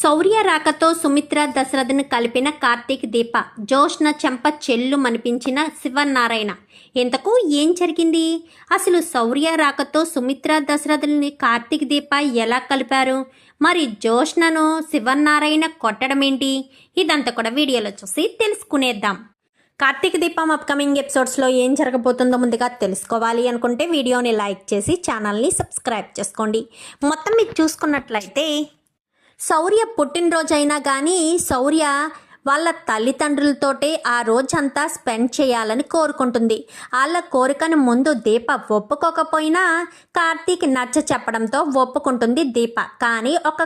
శౌర్య రాకతో సుమిత్ర దశరథను కలిపిన కార్తీక్ దీప జోష్న చెంప చెల్లు మనిపించిన శివనారాయణ. ఇంతకు ఏం జరిగింది? అసలు శౌర్య రాకతో సుమిత్ర దశరథుల్ని కార్తీక్ దీప ఎలా కలిపారు? మరి జోష్నను శివనారాయణ కొట్టడం ఏంటి ఇదంతా కూడా వీడియోలో చూసి తెలుసుకునేద్దాం. కార్తీక దీపం అప్కమింగ్ ఎపిసోడ్స్లో ఏం జరగబోతుందో ముందుగా తెలుసుకోవాలి అనుకుంటే వీడియోని లైక్ చేసి ఛానల్ని సబ్స్క్రైబ్ చేసుకోండి. మొత్తం మీకు చూసుకున్నట్లయితే శౌర్య పుట్టినరోజైనా కానీ శౌర్య వాళ్ళ తల్లిదండ్రులతోటే ఆ రోజంతా స్పెండ్ చేయాలని కోరుకుంటుంది. వాళ్ళ కోరికను ముందు దీప ఒప్పుకోకపోయినా కార్తీక్ నచ్చ చెప్పడంతో ఒప్పుకుంటుంది దీప. కానీ ఒక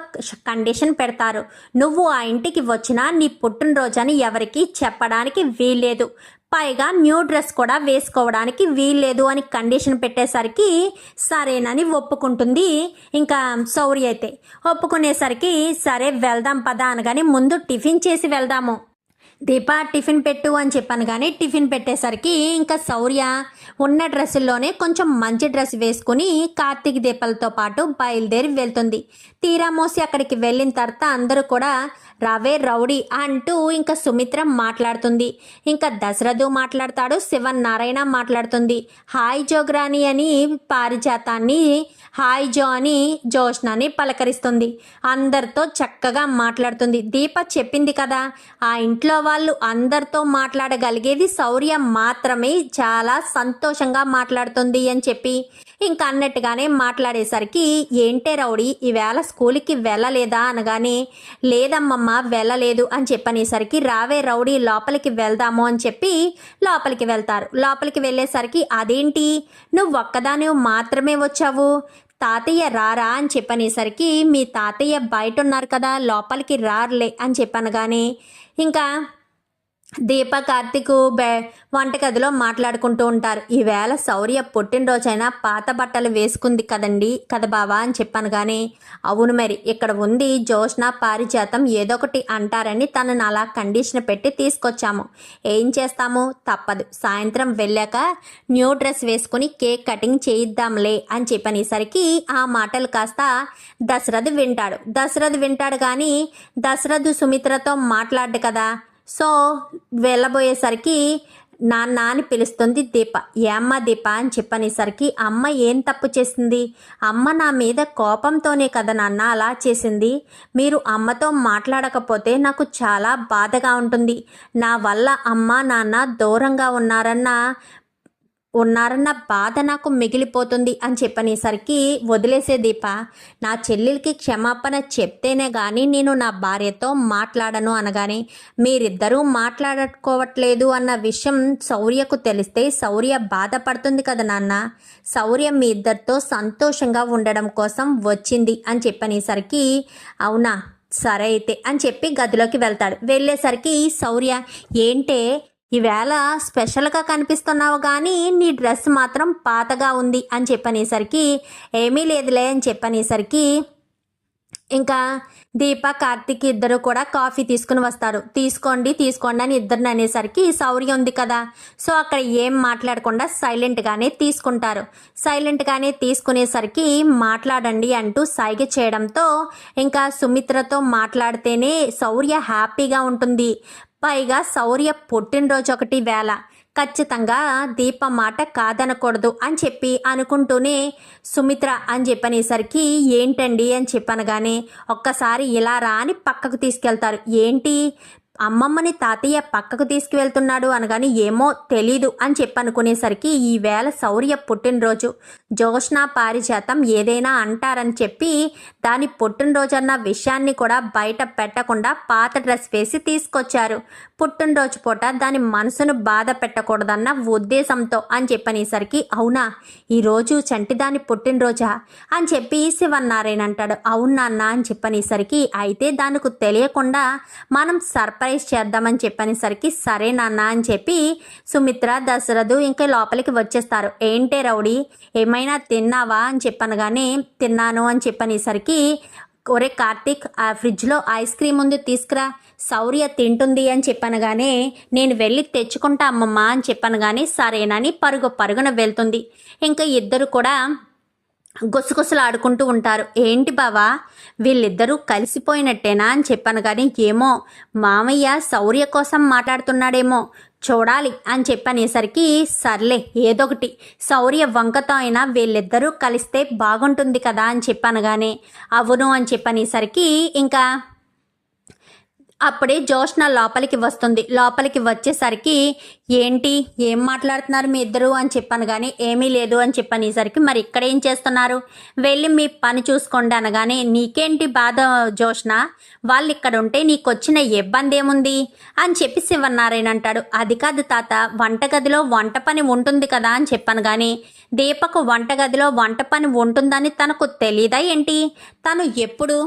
కండిషన్ పెడతారు. నువ్వు ఆ ఇంటికి వచ్చినా నీ పుట్టినరోజని ఎవరికి చెప్పడానికి వీల్లేదు. పైగా న్యూ డ్రెస్ కూడా వేసుకోవడానికి వీల్లేదు అని కండిషన్ పెట్టేసరికి సరేనని ఒప్పుకుంటుంది. ఇంకా సౌరి అయితే ఒప్పుకునేసరికి సరే వెళ్దాం పదా అనగానే ముందు టిఫిన్ చేసి వెళ్దాము. దీప టిఫిన్ పెట్టు అని చెప్పాను కానీ టిఫిన్ పెట్టేసరికి ఇంకా శౌర్య ఉన్న డ్రెస్సుల్లోనే కొంచెం మంచి డ్రెస్ వేసుకుని కార్తీక్ దీపాలతో పాటు బయలుదేరి వెళ్తుంది. తీరా మోసి అక్కడికి వెళ్ళిన తర్వాత అందరూ కూడా రవే రౌడీ అంటూ ఇంకా సుమిత్ర మాట్లాడుతుంది. ఇంకా దశరథు మాట్లాడతాడు శివన్ నారాయణ మాట్లాడుతుంది. హాయ్ జోగ్రాని అని పారిజాతాన్ని హాయ్ జో అని జోష్నాని పలకరిస్తుంది. అందరితో చక్కగా మాట్లాడుతుంది. దీప చెప్పింది కదా ఆ ఇంట్లో వాళ్ళు అందరితో మాట్లాడగలిగేది శౌర్య మాత్రమే. చాలా సంతోషంగా మాట్లాడుతుంది అని చెప్పి ఇంకా అన్నట్టుగానే మాట్లాడేసరికి ఏంటే రౌడీ ఈవేళ స్కూల్కి వెళ్ళలేదా? అనగానే లేదమ్మమ్మ వెళ్ళలేదు అని చెప్పనేసరికి రావే రౌడీ లోపలికి వెళ్దాము అని చెప్పి లోపలికి వెళ్తారు. లోపలికి వెళ్ళేసరికి అదేంటి? నువ్వు ఒక్కదాని మాత్రమే వచ్చావు? తాతయ్య రారా? అని చెప్పనేసరికి మీ తాతయ్య బయట ఉన్నారు కదా లోపలికి రారులే అని చెప్పనగానే ఇంకా దీప కార్తిక్ బె వంటగదిలో మాట్లాడుకుంటూ ఉంటారు. ఈవేళ శౌర్య పుట్టినరోజైనా పాత బట్టలు వేసుకుంది కదండి కదా బావా అని చెప్పాను కానీ అవును మరి ఇక్కడ ఉంది జోష్న పారిజాతం ఏదో ఒకటి అంటారని తనను అలా కండిషన్ పెట్టి తీసుకొచ్చాము. ఏం చేస్తాము? తప్పదు. సాయంత్రం వెళ్ళాక న్యూ డ్రెస్ వేసుకుని కేక్ కటింగ్ చేయిద్దాంలే అని చెప్పనేసరికి ఆ మాటలు కాస్త దశరథ్ వింటాడు. దశరథ్ వింటాడు కానీ దశరథ్ సుమిత్రతో మాట్లాడు కదా. సో వెళ్ళబోయేసరికి నాన్న అని పిలుస్తుంది దీప. ఏమ్మ దీప అని చెప్పనేసరికి అమ్మ ఏం తప్పు చేసింది? అమ్మ నా మీద కోపంతోనే కదా నాన్న అలా చేసింది? మీరు అమ్మతో మాట్లాడకపోతే నాకు చాలా బాధగా ఉంటుంది. నా వల్ల అమ్మ నాన్న దూరంగా ఉన్నారన్న ఉన్నారన్న బాధ నాకు మిగిలిపోతుంది అని చెప్పనేసరికి వదిలేసే దీప నా చెల్లెలకి క్షమాపణ చెప్తేనే కానీ నేను నా భార్యతో మాట్లాడను అనగానే మీరిద్దరూ మాట్లాడుకోవట్లేదు అన్న విషయం శౌర్యకు తెలిస్తే శౌర్య బాధపడుతుంది కదా నాన్న. శౌర్య మీ ఇద్దరితో సంతోషంగా ఉండడం కోసం వచ్చింది అని చెప్పనేసరికి అవునా సరే అయితే అని చెప్పి గదిలోకి వెళ్తాడు. వెళ్ళేసరికి శౌర్య ఏంటే ఈవేళ స్పెషల్గా కనిపిస్తున్నావు కానీ నీ డ్రెస్ మాత్రం పాతగా ఉంది అని చెప్పనేసరికి ఏమీ లేదులే అని చెప్పనేసరికి ఇంకా దీప కార్తిక్ ఇద్దరు కూడా కాఫీ తీసుకుని వస్తారు. తీసుకోండి తీసుకోండి అని ఇద్దరిని అనేసరికి సౌర్య ఉంది కదా. సో అక్కడ ఏం మాట్లాడకుండా సైలెంట్గానే తీసుకుంటారు. సైలెంట్గానే తీసుకునేసరికి మాట్లాడండి అంటూ సైగ చేయడంతో ఇంకా సుమిత్రతో మాట్లాడితేనే సౌర్య హ్యాపీగా ఉంటుంది. పైగా శౌర్య పుట్టినరోజు ఒకటి వేళ. ఖచ్చితంగా దీప మాట కాదనకూడదు అని చెప్పి అనుకుంటూనే సుమిత్ర అని చెప్పనేసరికి ఏంటండి? అని చెప్పనగానే ఒక్కసారి ఇలా రాని పక్కకు తీసుకెళ్తారు. ఏంటి? అమ్మమ్మని తాతయ్య పక్కకు తీసుకువెళ్తున్నాడు అనగాని ఏమో తెలీదు అని చెప్పనుకునేసరికి ఈవేళ శౌర్య పుట్టినరోజు. జోష్నా పారిజాతం ఏదైనా అంటారని చెప్పి దాని పుట్టినరోజు అన్న విషయాన్ని కూడా బయట పెట్టకుండా పాత డ్రెస్ వేసి తీసుకొచ్చారు. పుట్టినరోజు పూట దాని మనసును బాధ పెట్టకూడదన్న ఉద్దేశంతో అని చెప్పనేసరికి అవునా? ఈరోజు చంటిదాని పుట్టినరోజా? అని చెప్పి శివన్నారాయణ అంటాడు. అవునా అన్న అని చెప్పనేసరికి అయితే దానికి తెలియకుండా మనం సర్ప్రైజ్ చేద్దామని చెప్పనేసరికి సరే నాన్న అని చెప్పి సుమిత్ర దశరథు ఇంకా లోపలికి వచ్చేస్తారు. ఏంటే రౌడీ ఏమైనా తిన్నావా అని చెప్పనగానే తిన్నాను అని చెప్పనేసరికి ఒరే కార్తీక్ ఆ ఫ్రిడ్జ్లో ఐస్ క్రీమ్ ఉంది తీసుకురా శౌర్య తింటుంది అని చెప్పనగానే నేను వెళ్ళి తెచ్చుకుంటా అమ్మమ్మ అని చెప్పనగానే సరేనని పరుగు పరుగున వెళ్తుంది. ఇంకా ఇద్దరు కూడా గుసగుసలు ఆడుకుంటూ ఉంటారు. ఏంటి బావా? వీళ్ళిద్దరూ కలిసిపోయినట్టేనా అని చెప్పాను కానీ ఏమో మామయ్య శౌర్య కోసం మాట్లాడుతున్నాడేమో చూడాలి అని చెప్పనేసరికి సర్లే ఏదొకటి. శౌర్య వంకతో అయినా వీళ్ళిద్దరూ కలిస్తే బాగుంటుంది కదా అని చెప్పాను కానీ అవును అని చెప్పనేసరికి ఇంకా అప్పుడే జోష్న లోపలికి వస్తుంది. లోపలికి వచ్చేసరికి ఏంటి? ఏం మాట్లాడుతున్నారు మీ ఇద్దరు? అని చెప్పాను కానీ ఏమీ లేదు అని చెప్పనేసరికి మరి ఇక్కడ ఏం చేస్తున్నారు? వెళ్ళి మీ పని చూసుకోండి అనగానే నీకేంటి బాధ జోష్న? వాళ్ళు ఇక్కడ ఉంటే నీకు వచ్చిన ఇబ్బంది ఏముంది? అని చెప్పి శివనారాయణ అంటాడు. అది కాదు తాత వంటగదిలో వంట పని ఉంటుంది కదా? అని చెప్పాను కానీ దీపకు వంటగదిలో వంట పని ఉంటుందని తనకు తెలీదా ఏంటి? తను ఎప్పుడు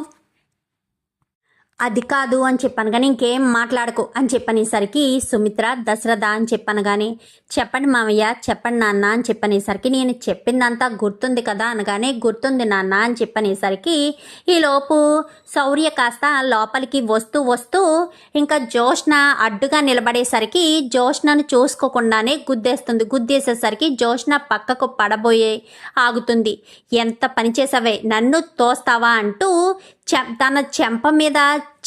అది కాదు అని చెప్పాను కానీ ఇంకేం మాట్లాడకు అని చెప్పనేసరికి సుమిత్ర దశరథ అని చెప్పాను కానీ చెప్పండి మామయ్య చెప్పండి నాన్న అని చెప్పనేసరికి నేను చెప్పిందంతా గుర్తుంది కదా అనగానే గుర్తుంది నాన్న అని చెప్పనేసరికి ఈలోపు శౌర్య కాస్త లోపలికి వస్తూ వస్తూ ఇంకా జోష్న అడ్డుగా నిలబడేసరికి జోష్నను చూసుకోకుండానే గుద్దేస్తుంది. గుద్దేసేసరికి జోష్న పక్కకు పడబోయే ఆగుతుంది. ఎంత పని చేసావే? నన్ను తోస్తావా? అంటూ తన చెంప మీద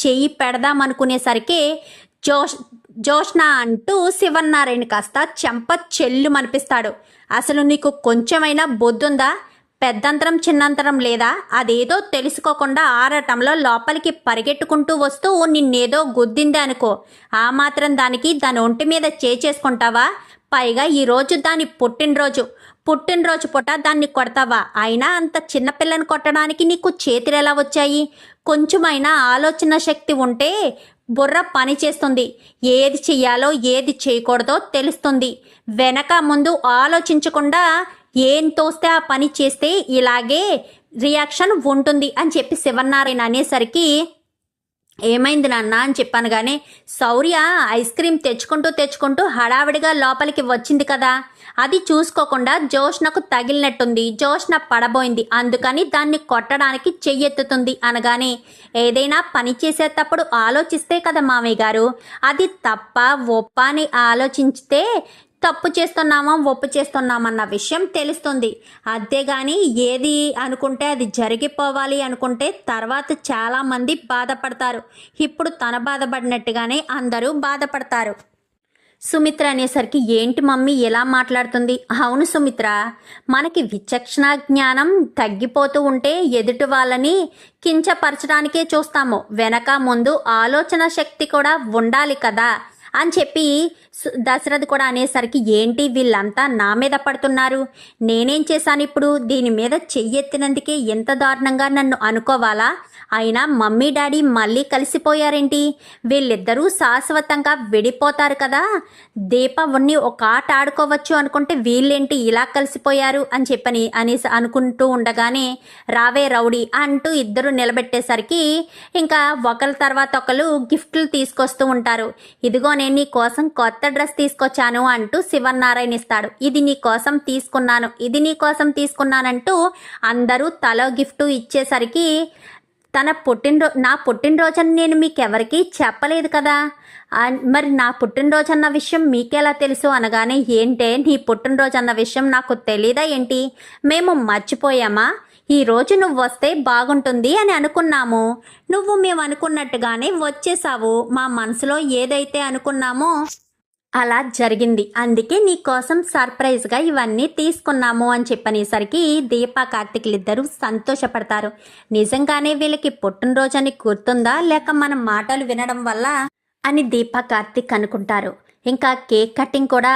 చెయ్యి పెడదామనుకునేసరికి జోష్ జోష్న అంటూ శివన్నారాయణ కాస్త చెంప చెల్లు మనిపిస్తాడు అసలు నీకు కొంచెమైనా బొద్దుందా? పెద్దంతరం చిన్నంతరం లేదా? అదేదో తెలుసుకోకుండా ఆరటంలో లోపలికి పరిగెట్టుకుంటూ వస్తూ నిన్నేదో గుద్దింది అనుకో. ఆ మాత్రం దానికి దాని ఒంటి మీద చేచేసుకుంటావా? పైగా ఈరోజు దాని పుట్టినరోజు. పుట్టినరోజు పూట దాన్ని కొడతావా? అయినా అంత చిన్నపిల్లని కొట్టడానికి నీకు చేతులు ఎలా వచ్చాయి? కొంచెమైనా ఆలోచన శక్తి ఉంటే బుర్ర పని చేస్తుంది. ఏది చెయ్యాలో ఏది చేయకూడదో తెలుస్తుంది. వెనక ముందు ఆలోచించకుండా ఏం తోస్తే ఆ పని చేస్తే ఇలాగే రియాక్షన్ ఉంటుంది అని చెప్పి శివనారాయణ అనేసరికి ఏమైంది నాన్న? అని చెప్పాను కానీ శౌర్య ఐస్ క్రీమ్ తెచ్చుకుంటూ తెచ్చుకుంటూ హడావిడిగా లోపలికి వచ్చింది కదా. అది చూసుకోకుండా జోష్నకు తగిలినట్టుంది. జోష్న పడబోయింది. అందుకని దాన్ని కొట్టడానికి చెయ్యెత్తుతుంది అనగానే ఏదైనా పని చేసేటప్పుడు ఆలోచిస్తే కదా మామయ్య గారు. అది తప్ప ఒప్ప అని ఆలోచించితే తప్పు చేస్తున్నామా ఒప్పు చేస్తున్నామన్న విషయం తెలుస్తుంది. అంతేగాని ఏది అనుకుంటే అది జరిగిపోవాలి అనుకుంటే తర్వాత చాలామంది బాధపడతారు. ఇప్పుడు తన బాధపడినట్టుగానే అందరూ బాధపడతారు. సుమిత్ర అనేసరికి ఏంటి మమ్మీ ఎలా మాట్లాడుతుంది? అవును సుమిత్ర మనకి విచక్షణ జ్ఞానం తగ్గిపోతూ ఉంటే ఎదుటి వాళ్ళని కించపరచడానికే చూస్తాము. వెనక ముందు ఆలోచన శక్తి కూడా ఉండాలి కదా అని చెప్పి దశరథ్ కూడా అనేసరికి ఏంటి వీళ్ళంతా నా మీద పడుతున్నారు? నేనేం చేశాను ఇప్పుడు? దీని మీద చెయ్యెత్తినందుకే ఎంత దారుణంగా నన్ను అనుకోవాలా? అయినా మమ్మీ డాడీ మళ్ళీ కలిసిపోయారేంటి? వీళ్ళిద్దరూ శాశ్వతంగా విడిపోతారు కదా? దీపవన్ని ఒక ఆట ఆడుకోవచ్చు అనుకుంటే వీళ్ళేంటి ఇలా కలిసిపోయారు? అని చెప్పని అనేసి అనుకుంటూ ఉండగానే రావే రౌడీ అంటూ ఇద్దరు నిలబెట్టేసరికి ఇంకా ఒకరి తర్వాత ఒకరు గిఫ్ట్లు తీసుకొస్తూ ఉంటారు. ఇదిగో నేను నీ కోసం కొత్త కొత్త డ్రెస్ తీసుకొచ్చాను అంటూ శివన్నారాయణ ఇస్తాడు. ఇది నీ కోసం తీసుకున్నాను. ఇది నీ కోసం తీసుకున్నానంటూ అందరూ తలో గిఫ్ట్ ఇచ్చేసరికి తన పుట్టినరో నా పుట్టినరోజని నేను మీకెవరికీ చెప్పలేదు కదా? మరి నా పుట్టినరోజు అన్న విషయం మీకెలా తెలుసు అనగానే ఏంటే నీ పుట్టినరోజు అన్న విషయం నాకు తెలీదా ఏంటి? మేము మర్చిపోయామా? ఈ రోజు నువ్వు వస్తే బాగుంటుంది అని అనుకున్నాము. నువ్వు మేము అనుకున్నట్టుగానే వచ్చేసావు. మా మనసులో ఏదైతే అనుకున్నామో అలా జరిగింది. అందుకే నీకోసం సర్ప్రైజ్గా ఇవన్నీ తీసుకున్నాము అని చెప్పనేసరికి దీపా కార్తిక్లు సంతోషపడతారు. నిజంగానే వీళ్ళకి పుట్టినరోజు అని గుర్తుందా? లేక మన మాటలు వినడం వల్ల? అని దీపా కార్తిక్ అనుకుంటారు. ఇంకా కేక్ కటింగ్ కూడా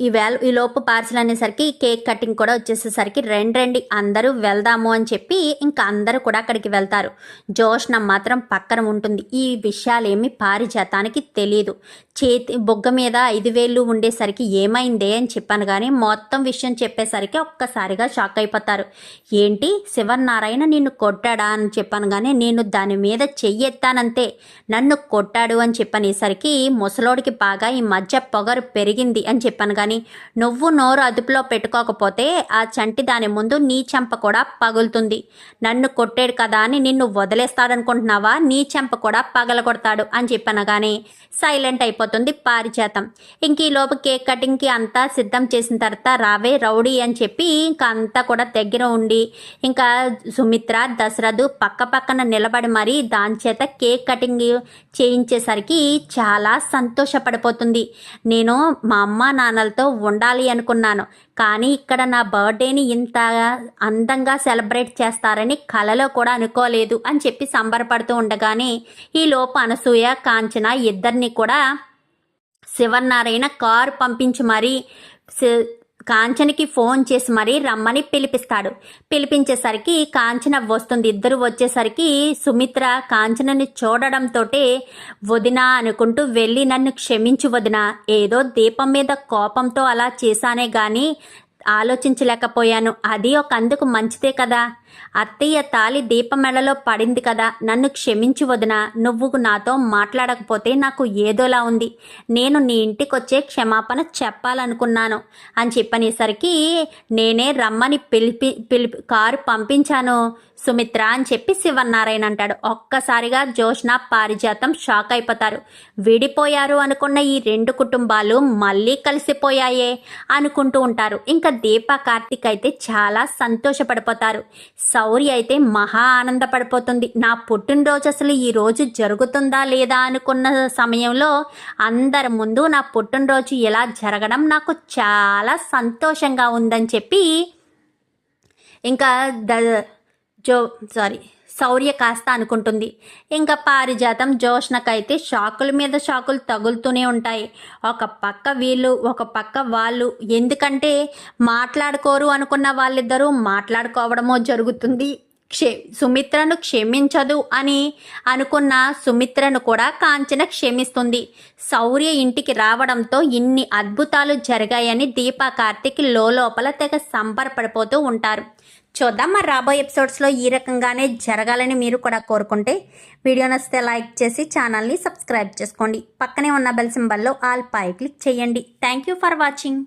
ఈ ఈవేళ ఈ లోపు పార్సిల్ అనేసరికి కేక్ కటింగ్ కూడా వచ్చేసేసరికి రెండు రెండు అందరూ వెళ్దాము అని చెప్పి ఇంకా అందరూ కూడా అక్కడికి వెళ్తారు. జోష్న మాత్రం పక్కన ఉంటుంది. ఈ విషయాలేమి పారిజాతానికి తెలియదు చేతి బొగ్గ మీద ఐదు వేలు ఉండేసరికి ఏమైందే అని చెప్పాను కానీ మొత్తం విషయం చెప్పేసరికి ఒక్కసారిగా షాక్ అయిపోతారు. ఏంటి? శివనారాయణ నిన్ను కొట్టాడా అని చెప్పాను కానీ నేను దాని మీద చెయ్యెత్తానంతే. నన్ను కొట్టాడు అని చెప్పనేసరికి ముసలోడికి బాగా ఈ మధ్య పొగరు పెరిగింది అని చెప్పాను కానీ నువ్వు నోరు అదుపులో పెట్టుకోకపోతే ఆ చంటి దాని ముందు నీ చెంప కూడా పగులుతుంది. నన్ను కొట్టాడు కదా అని నిన్ను వదిలేస్తాడనుకుంటున్నావా? నీ చెంప కూడా పగలగొడతాడు అని చెప్పనగానే సైలెంట్ అయిపోతుంది పారిజాతం. ఇంక ఈ లోపు కేక్ కటింగ్కి అంతా సిద్ధం చేసిన తర్వాత రావే రౌడీ అని చెప్పి ఇంకా అంతా కూడా దగ్గర ఉండి ఇంకా సుమిత్ర దశరథు పక్క పక్కన నిలబడి మరీ దాని చేత కేక్ కటింగ్ చేయించేసరికి చాలా సంతోషపడిపోతుంది. నేను మా అమ్మ నాన్న నాన్నలతో ఉండాలి అనుకున్నాను. కానీ ఇక్కడ నా బర్త్డేని ఇంత అందంగా సెలబ్రేట్ చేస్తారని కలలో కూడా అనుకోలేదు అని చెప్పి సంబరపడుతూ ఉండగానే ఈ లోపు అనసూయ కాంచన ఇద్దరిని కూడా శివనారాయణ కారు పంపించి మరీ కాంచనకి ఫోన్ చేసి మరీ రమ్మని పిలిపిస్తాడు. పిలిపించేసరికి కాంచన వస్తుంది. ఇద్దరు వచ్చేసరికి సుమిత్ర కాంచనని చూడడంతో వదిన అనుకుంటూ వెళ్ళి నన్ను క్షమించు వదిన. ఏదో దీపం మీద కోపంతో అలా చేశానే గాని ఆలోచించలేకపోయాను. అది ఒక అందుకు మంచిదే కదా. అత్తయ్య తాలి దీపమెడలో పడింది కదా నన్ను క్షమించి వదిన నువ్వు నాతో మాట్లాడకపోతే నాకు ఏదోలా ఉంది. నేను నీ ఇంటికొచ్చే క్షమాపణ చెప్పాలనుకున్నాను. అని చెప్పనేసరికి నేనే రమ్మని పిలిపి పిలిపి కారు పంపించాను. సుమిత్ర అని చెప్పి శివనారాయణ అంటాడు. ఒక్కసారిగా జోష్న పారిజాతం షాక్ అయిపోతారు. విడిపోయారు అనుకున్న ఈ రెండు కుటుంబాలు మళ్ళీ కలిసిపోయాయే అనుకుంటూ ఉంటారు. ఇంకా దీప కార్తిక్ అయితే చాలా సంతోషపడిపోతారు. సౌరి అయితే మహా ఆనందపడిపోతుంది. నా పుట్టినరోజు అసలు ఈ రోజు జరుగుతుందా లేదా అనుకున్న సమయంలో అందరి ముందు నా పుట్టినరోజు ఇలా జరగడం నాకు చాలా సంతోషంగా ఉందని చెప్పి ఇంకా ద జో సారీ. శౌర్య కాస్త అనుకుంటుంది. ఇంకా పారిజాతం జోష్నకైతే షాకుల మీద షాకులు తగులుతూనే ఉంటాయి. ఒక పక్క వీళ్ళు ఒక పక్క వాళ్ళు ఎందుకంటే మాట్లాడుకోరు అనుకున్న వాళ్ళిద్దరూ మాట్లాడుకోవడమో జరుగుతుంది. క్షే సుమిత్రను క్షమించదు అని అనుకున్న సుమిత్రను కూడా కాంచన క్షమిస్తుంది. శౌర్య ఇంటికి రావడంతో ఇన్ని అద్భుతాలు జరిగాయని దీపా కార్తిక్ లోపల తెగ సంబరపడిపోతూ ఉంటారు. చూద్దాం. మరి రాబోయే ఎపిసోడ్స్లో ఈ రకంగానే జరగాలని మీరు కూడా కోరుకుంటే వీడియో నచ్చితే లైక్ చేసి ఛానల్ని సబ్స్క్రైబ్ చేసుకోండి. పక్కనే ఉన్న బెల్ సింబల్లో ఆల్ పై క్లిక్ చేయండి. Thank you for watching.